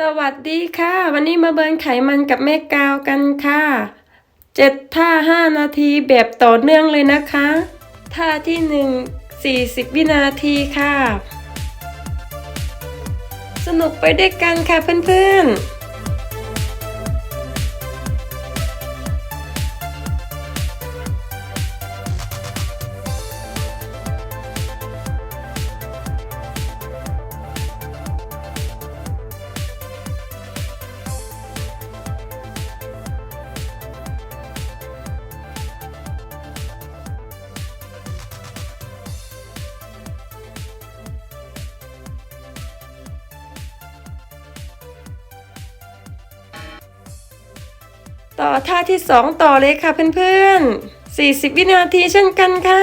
สวัสดีค่ะ วันนี้มาเบิร์นไขมันกับแม่กาวกันค่ะเจ็ดท่าห้านาทีแบบต่อเนื่องเลยนะคะ ท่าที่หนึ่งสี่สิบวินาทีค่ะ สนุกไปด้วยกันค่ะเพื่อนๆ ต่อท่าที่สองต่อเลยค่ะเพื่อนๆ 40 วินาทีเช่นกันค่ะ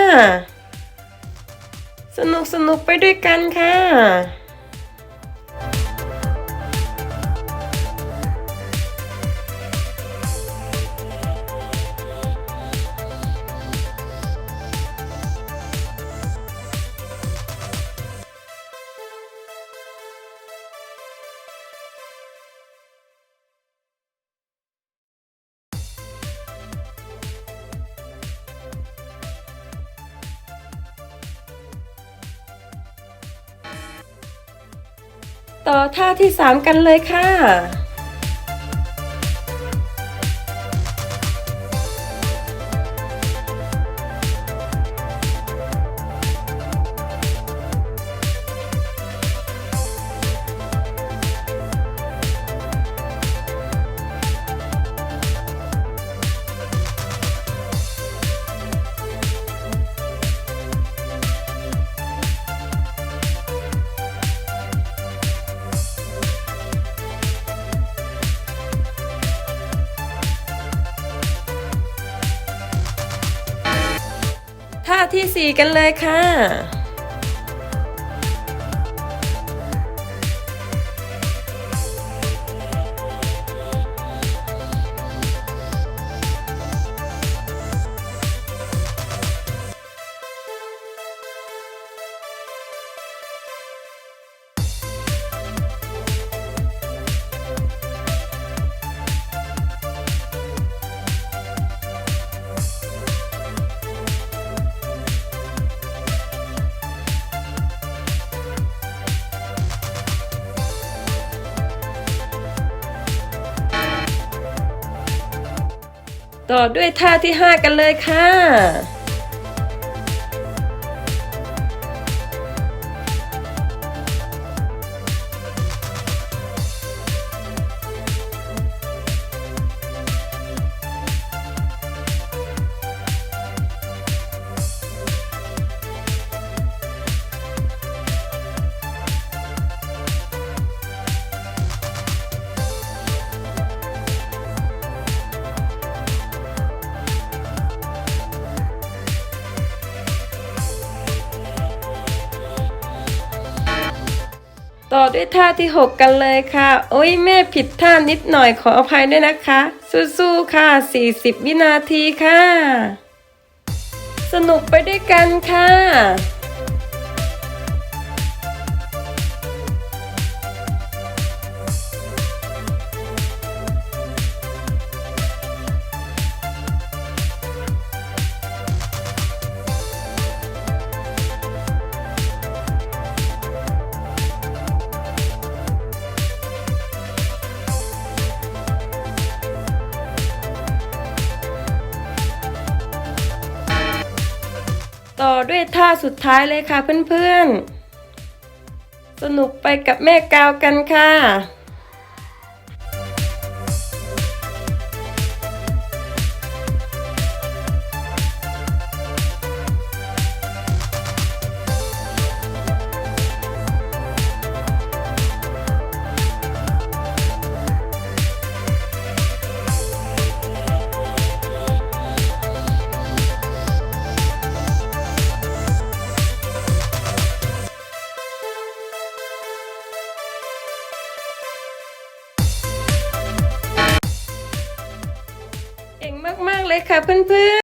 สนุกสนุกไปด้วยกันค่ะ ต่อท่าที่สามกันเลยค่ะ ท่าที่สี่กันเลยค่ะ ต่อด้วยท่าที่ห้ากันเลยค่ะ ต่อด้วยท่าที่ 6 กันเลยค่ะ โอ้ยแม่ผิดท่านิดหน่อยขออภัยด้วยนะคะ สู้ๆค่ะ 40 วินาทีค่ะ สนุกไปด้วยกันค่ะ ต่อด้วยท่าสุดท้ายเลยค่ะเพื่อนๆ สนุกไปกับแม่กาวกันค่ะ เก่